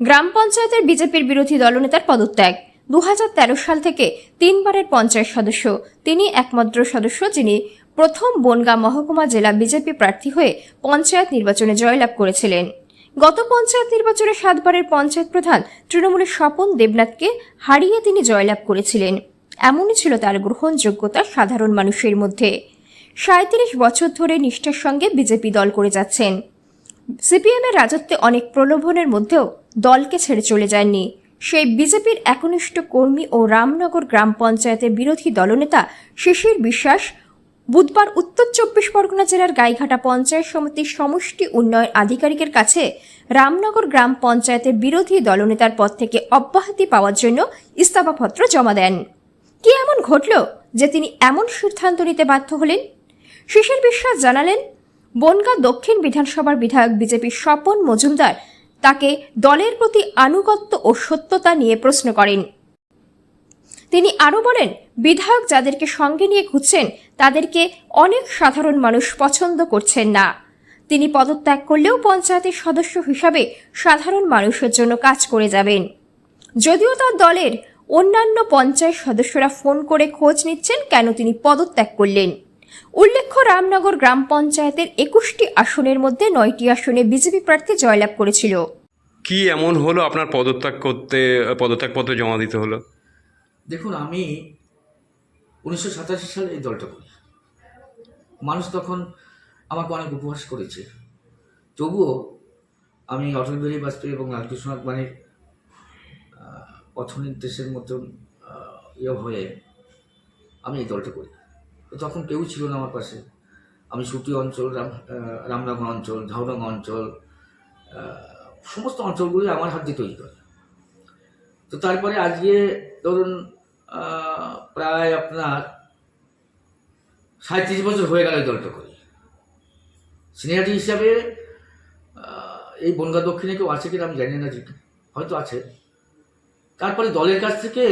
গ্রাম পঞ্চায়েতের বিজেপির বিরোধী দলনেতার পদত্যাগ। দু হাজার তেরো সাল থেকে তিনবারের পঞ্চায়েত সদস্য। তিনি একমাত্র সদস্য যিনি প্রথম বনগাঁ মহকুমা জেলা বিজেপি প্রার্থী হয়ে পঞ্চায়েত নির্বাচনে জয়লাভ করেছিলেন। গত পঞ্চায়েত নির্বাচনে সাতবারের পঞ্চায়েত প্রধান তৃণমূলের স্বপন দেবনাথকে হারিয়ে তিনি জয়লাভ করেছিলেন। এমনই ছিল তার গ্রহণযোগ্যতা সাধারণ মানুষের মধ্যে। সাঁত্রিশ বছর ধরে নিষ্ঠার সঙ্গে বিজেপি দল করে যাচ্ছেন। সিপিএমের রাজত্বে অনেক প্রলোভনের মধ্যেও দলকে ছেড়ে চলে যাননি সেই বিজেপির একনিষ্ঠ কর্মী ও রামনগর গ্রাম পঞ্চায়েতের বিরোধী দলনেতা শিশির বিশ্বাস বুধবার উত্তর চব্বিশ পরগনা জেলার গাইঘাটা পঞ্চায়েত সমিতির সমষ্টি উন্নয়ন আধিকারিকের কাছে রামনগর গ্রাম পঞ্চায়েতের বিরোধী দলনেতার পদ থেকে অব্যাহতি পাওয়ার জন্য ইস্তফাপত্র জমা দেন। কি এমন ঘটল যে তিনি এমন সিদ্ধান্ত নিতে বাধ্য হলেন? শিশির বিশ্বাস জানালেন বনগাঁ দক্ষিণ বিধানসভার বিধায়ক বিজেপির স্বপন মজুমদার তাকে দলের প্রতি আনুগত্য ও সত্যতা নিয়ে প্রশ্ন করেন। তিনি আরও বলেন, বিধায়ক যাদেরকে সঙ্গে নিয়ে খুঁজছেন, তাদেরকে অনেক সাধারণ মানুষ পছন্দ করছেন না। তিনি পদত্যাগ করলেও পঞ্চায়েতের সদস্য হিসাবে সাধারণ মানুষের জন্য কাজ করে যাবেন। যদিও তার দলের অন্যান্য পঞ্চায়েত সদস্যরা ফোন করে খোঁজ নিচ্ছেন, কেন তিনি পদত্যাগ করলেন। উল্লেখ্য রামনগর গ্রাম পঞ্চায়েতের একুশটি আসনের মধ্যে নয়টি আসনে বিজেপি প্রার্থী জয়লাভ করেছিল। কি এমন হলো আপনার পদত্যাগ করতে পদত্যাগপত্র জমা দিতে হলো? দেখুন আমি উনিশশো সাতাশি সালে এই দলটা করি। মানুষ তখন আমাকে অনেক উপহাস করেছে। তবুও আমি অটল বিহারী বাজপেয়ী এবং লালকৃষ্ণ আদবানির আহ, পথ নির্দেশের মতন আহ, ইয়ে হয়ে আমি এই দলটা করি তো তখন কেউ ছিল না আমার পাশে, আমি সুটি অঞ্চল, রাম রামনগর অঞ্চল ঝাউডাঙ্গা অঞ্চল সমস্ত অঞ্চলগুলি আমার হাত দিয়ে তৈরি করে। তো তারপরে আজকে ধরুন প্রায় আপনার সাঁত্রিশ বছর হয়ে গেল দলটা করি। সিনিয়রিটি হিসাবে এই বনগা দক্ষিণে কেউ আছে কিনা আমি জানি না হয়তো আছে। তারপরে দলের কাছ থেকে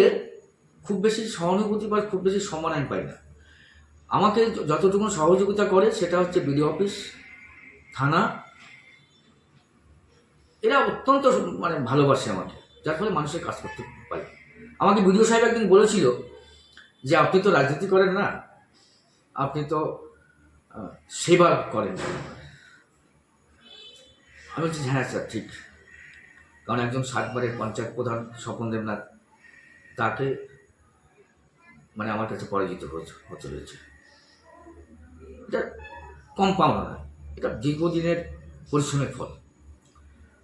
খুব বেশি সহানুভূতি বা খুব বেশি সম্মান আমি পাই না। আমাকে যতটুকু সহযোগিতা করে সেটা হচ্ছে বিডিও অফিস, থানা। এরা অত্যন্ত মানে ভালোবাসে আমাকে, যার ফলে মানুষের কাজ করতে পারি। আমাকে বিডিও সাহেব একদিন বলেছিল যে, আপনি তো রাজনীতি করেন না, আপনি তো সেবা করেন আমি বলছি হ্যাঁ স্যার, ঠিক। কারণ একজন সাতবারের পঞ্চায়েত প্রধান স্বপন দেবনাথ, তাকে মানে আমার কাছে পরাজিত হতে হয়েছে। এটা কম পাওনা নয় এটা দীর্ঘদিনের পরিশ্রমের ফল।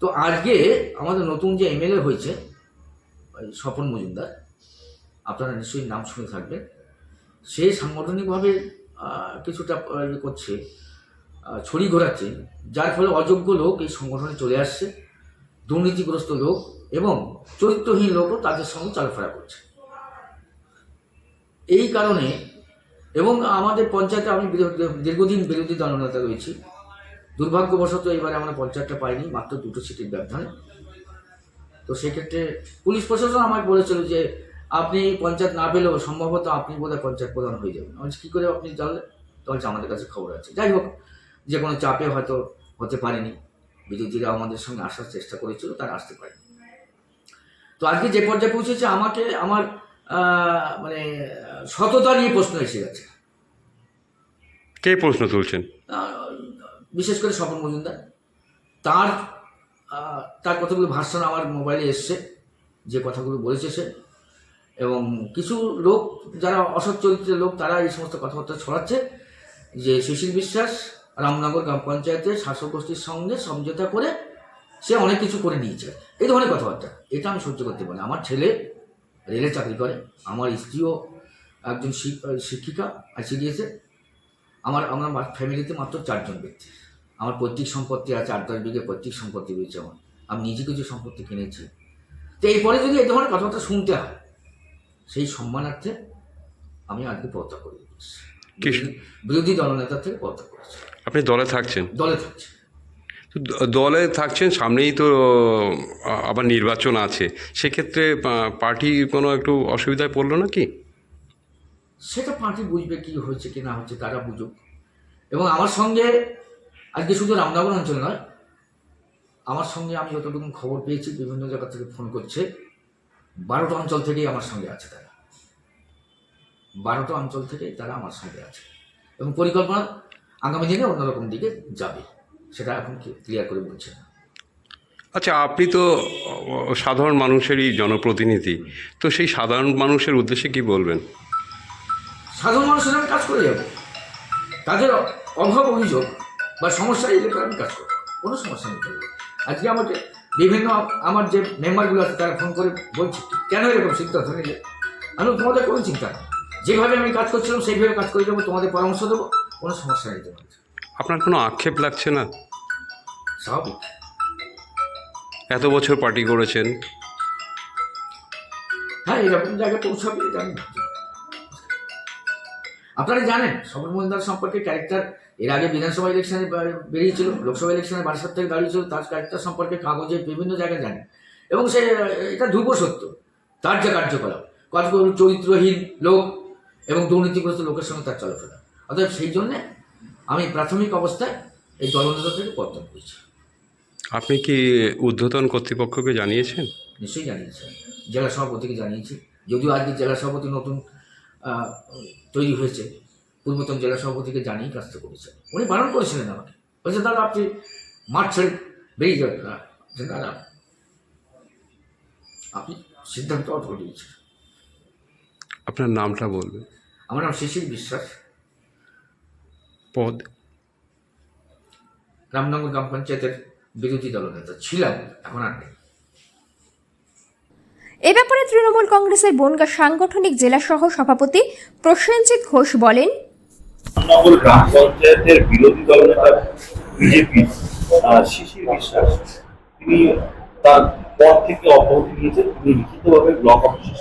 তো আজকে আমাদের নতুন যে এমএলএ হয়েছে ওই স্বপন মজুমদার, আপনারা নিশ্চয়ই নাম শুনে থাকবেন, সে সাংগঠনিকভাবে কিছুটা ইয়ে করছে ছড়ি ঘোরাচ্ছে, যার ফলে অযোগ্য লোক এই সংগঠনে চলে আসছে, দুর্নীতিগ্রস্ত লোক এবং চরিত্রহীন লোকও তাদের সঙ্গে চলাফেরা করছে। এই কারণে এবং আমাদের পঞ্চায়েতে আমি দীর্ঘদিন বিরোধী দলনেতা রয়েছি। দুর্ভাগ্যবশত এবারে আমরা পঞ্চায়েতটা পাইনি মাত্র দুটো সিটির ব্যবধানে। তো সেক্ষেত্রে পুলিশ প্রশাসন আমাকে বলেছিল যে আপনি পঞ্চায়েত না পেলেও সম্ভবত আপনি বোধহয় পঞ্চায়েত প্রধান হয়ে যাবেন। আমি কী করে আপনি জানলেন? তো বলছে, আমাদের কাছে খবর আছে। যাই হোক যে কোনো চাপে হয়তো হতে পারেনি। বিরোধীরা আমাদের সঙ্গে আসার চেষ্টা করেছিল তারা আসতে পারেনি। তো আজকে যে পর্যায়ে পৌঁছেছে আমাকে আমার মানে সততা নিয়ে প্রশ্ন এসে গেছে। কে প্রশ্ন তুলছেন? বিশেষ করে স্বপন মজুমদার। তার তার কতগুলো ভার্সন আমার মোবাইলে এসছে যে কথাগুলো বলেছে সে। এবং কিছু লোক যারা অসৎ চরিত্রের লোক তারা এই সমস্ত কথাবার্তা ছড়াচ্ছে। যে সুশীল বিশ্বাস রামনগর গ্রাম পঞ্চায়েতের শাসক গোষ্ঠীর সঙ্গে সমঝোতা করে সে অনেক কিছু করে নিয়েছে। এই ধরনের কথাবার্তা। এটা আমি সহ্য করতে পারি আমার ছেলে রেলে চাকরি করে। আমার স্ত্রীও একজন শিক- শিক্ষিকা আইসিডিএসে আমার আমার ফ্যামিলিতে মাত্র চারজন ব্যক্তি। আমার পৈতৃক সম্পত্তি আছে আট দশ বিঘে পৈতৃক সম্পত্তি রয়েছে আমার। আমি নিজে কিছু সম্পত্তি কিনেছি। তো এরপরে যদি এই ধরনের কথাবার্তা শুনতে হয় সেই সম্মানার্থে আমি আজকে পদত্যাগ করে দিয়েছি। বিরোধী দলনেতা থেকে পদত্যাগ করেছি। আপনি দলে থাকছেন? দলে থাকছে। তো দ- দলে থাকছেন, সামনেই তো আবার নির্বাচন আছে। সেক্ষেত্রে পার্টি কোনো একটু অসুবিধায় পড়ল না কি সেটা পার্টি বুঝবে কি হয়েছে কি না হচ্ছে তারা বুঝুক। এবং আমার সঙ্গে, আজকে শুধু রামনগর অঞ্চল নয়, আমার সঙ্গে আমি যতটুকু খবর পেয়েছি, বিভিন্ন জায়গা থেকে ফোন করছে, বারোটা অঞ্চল থেকেই আমার সঙ্গে আছে তারা। বারোটা অঞ্চল থেকেই তারা আমার সঙ্গে আছে। এবং পরিকল্পনা আগামী দিনে অন্যরকম দিকে যাবে। সেটা এখন ক্লিয়ার করে বলছে না। আচ্ছা আপনি তো সাধারণ মানুষেরই জনপ্রতিনিধি। তো সেই সাধারণ মানুষের উদ্দেশ্যে কি বলবেন? সাধারণ মানুষের আমি কাজ করে যাব। তাদের অভাব অভিযোগ বা সমস্যা এই ব্যাপারে আমি কাজ করব। কোনো সমস্যা নেই। আজকে আমাকে বিভিন্ন আমার যে মেম্বারগুলো আছে তারা ফোন করে বলছে কেন এরকম সিদ্ধান্ত নিলে আমি তোমাদের কোনো চিন্তা যেভাবে আমি কাজ করছিলাম সেইভাবে কাজ করে যাব তোমাদের পরামর্শ দেবো কোনো সমস্যা নেই তোমাদের। আপনার কোনো আক্ষেপ লাগছে না? স্বাভাবিক এত বছর পার্টি করেছেন। হ্যাঁ এরকম জায়গায় পৌঁছাবে ভাবছি। আপনারা জানেন সবর মজুমদার সম্পর্কে ক্যারেক্টার এর আগে বিধানসভা ইলেকশনে বেরিয়েছিল লোকসভা ইলেকশনে বারাসাত থেকে দাঁড়িয়েছিল তার ক্যারেক্টার সম্পর্কে কাগজে বিভিন্ন জায়গায় জানেন। এবং সে এটা ধ্রুব সত্য তার যে কার্যকলাপ কত চরিত্রহীন লোক এবং দুর্নীতিগ্রস্ত লোকের সঙ্গে তার চলাফেরা। অতএব সেই জন্যে আমি প্রাথমিক অবস্থায় এই দলনেতা থেকে পত্তন করেছি। আপনি কি ঊর্ধ্বতন কর্তৃপক্ষকে জানিয়েছেন? নিশ্চয়ই জানিয়েছি। জেলা সভাপতিকে জানিয়েছি। যদিও আজকে জেলা সভাপতি নতুন তৈরি হয়েছে পূর্বতন জেলা সভাপতিকে জানিয়ে কাজটা করেছেন উনি বারণ করেছিলেন আমাকে। বলছে দাদা আপনি মাঠ ছেড়ে বেরিয়ে যাবেন। না দাদা আপনি সিদ্ধান্ত অর্থ দিয়েছেন আপনার নামটা বলবেন। আমার নাম শিশির বিশ্বাস। পদ রামনগর গ্রাম পঞ্চায়েতের বিরোধী দলনেতা ছিলাম এখন আর নেই। এ ব্যাপারে তৃণমূল কংগ্রেসের বনগা সাংগঠনিক জেলা সহ সভাপতি প্রসেনজিৎ ঘোষ বলেন গ্রাম পঞ্চায়েতের বিরোধী দলনেতা বিজেপি শিশির বিশ্বাস তিনি তার পদ থেকে অব্যাহতি নিয়েছেন তিনি লিখিতভাবে ব্লক অফিসে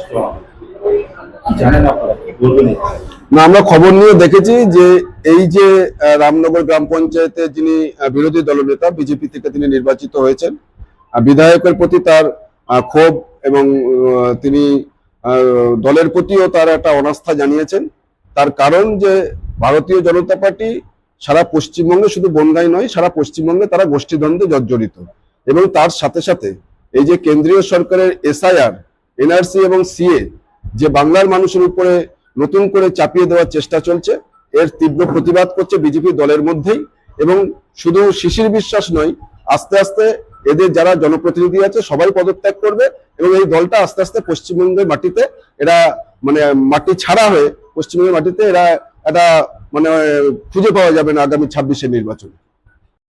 না আমরা খবর নিয়ে দেখেছি যে এই যে রামনগর গ্রাম পঞ্চায়েতে যিনি বিরোধী দলনেতা, বিজেপি থেকে তিনি নির্বাচিত হয়েছেন বিধায়কের প্রতি তার ক্ষোভ এবং তিনি দলের প্রতিও তার একটা অনাস্থা জানিয়েছেন। তার কারণ যে ভারতীয় জনতা পার্টি সারা পশ্চিমবঙ্গে শুধু বনগাই নয়, সারা পশ্চিমবঙ্গে তারা গোষ্ঠীদ্বন্দ্বে জর্জরিত। এবং তার সাথে সাথে এই যে কেন্দ্রীয় সরকারের এসআইআর, এনআরসি এবং সিএ যে বাংলার মানুষের উপরে নতুন করে চাপিয়ে দেওয়ার চেষ্টা চলছে, এর তীব্র প্রতিবাদ করছে বিজেপি দলের মধ্যেই এবং শুধু শিশির বিশ্বাস নয়, আস্তে আস্তে এদের যারা জনপ্রতিনিধি আছে সবাই পদত্যাগ করবে এবং এই দলটা আস্তে আস্তে পশ্চিমবঙ্গের মাটিতে এরা মানে মাটি ছাড়া হয়ে পশ্চিমবঙ্গের মাটিতে এরা একটা মানে খুঁজে পাওয়া যাবে না আগামী ছাব্বিশের নির্বাচনে।